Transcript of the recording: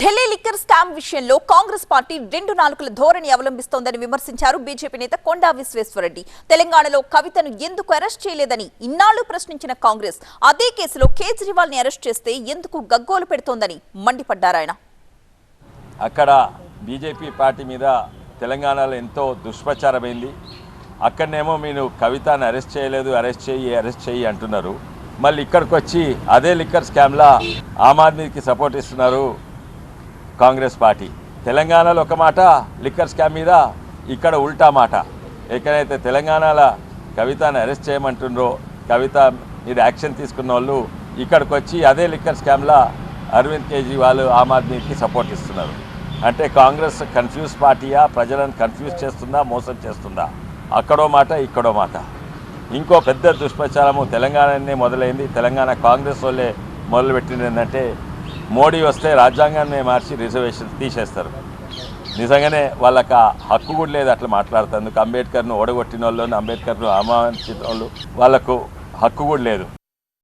Delhi liquor scam విషయంలో Congress party రెండు నాలుగుల ధోరణి అవలంబిస్తోందని విమర్శించారు బీజేపీ నేత కొండా విశ్వేశ్వరరెడ్డి. తెలంగాణలో కవితను ఎందుకు అరెస్ట్ చేయలేదని ఇన్నాళ్ళు ప్రశ్నించిన కాంగ్రెస్ అదే కేసులో కేజ్రీవాల్ని అరెస్ట్ చేస్తే ఎందుకు గగ్గోలు పెడుతోందని మండిపడ్డారాయన అక్కడ బీజేపీ పార్టీ మీద తెలంగాణలో ఎంతో దుష్ప్రచారమైంది. అక్కడనేమో మీరు కవితను అరెస్ట్ చేయలేదు అరెస్ట్ చేయి అరెస్ట్ చేయి అంటున్నారు. మళ్ళీ ఇక్కడికి వచ్చి అదే లిక్కర్ స్కామ్లా ఆమ్ ఆద్మీకి సపోర్ట్ ఇస్తున్నారు. కాంగ్రెస్ పార్టీ. తెలంగాణలో ఒక మాట లిక్కర్ స్కామ్ మీద ఇక్కడ ఉల్టా మాట. ఎక్కడైతే తెలంగాణలో కవితను అరెస్ట్ చేయమంటుండ్రో కవిత మీద యాక్షన్ తీసుకున్న వాళ్ళు ఇక్కడికి వచ్చి అదే లిక్కర్ స్కామ్లా అరవింద్ కేజ్రీవాల్ ఆమ్ ఆద్మీకి సపోర్ట్ ఇస్తున్నారు. అంటే కాంగ్రెస్ కన్ఫ్యూజ్ పార్టీయా ప్రజలను కన్ఫ్యూజ్ చేస్తుందా మోసం చేస్తుందా? అక్కడో మాట ఇక్కడో మాట. ఇంకో పెద్ద దుష్ప్రచారము తెలంగాణనే మొదలైంది. తెలంగాణ కాంగ్రెస్ వాళ్ళే మొదలుపెట్టింది ఏంటంటే మోడీ వస్తే రాజ్యాంగాన్ని మార్చి రిజర్వేషన్ తీసేస్తారు. నిజంగానే వాళ్ళకి ఆ హక్కు కూడా లేదు అట్లా మాట్లాడుతందుకు అంబేద్కర్ను ఓడగొట్టిన వాళ్ళు అంబేద్కర్ను అవమానించిన వాళ్ళు వాళ్ళకు హక్కు కూడా లేదు.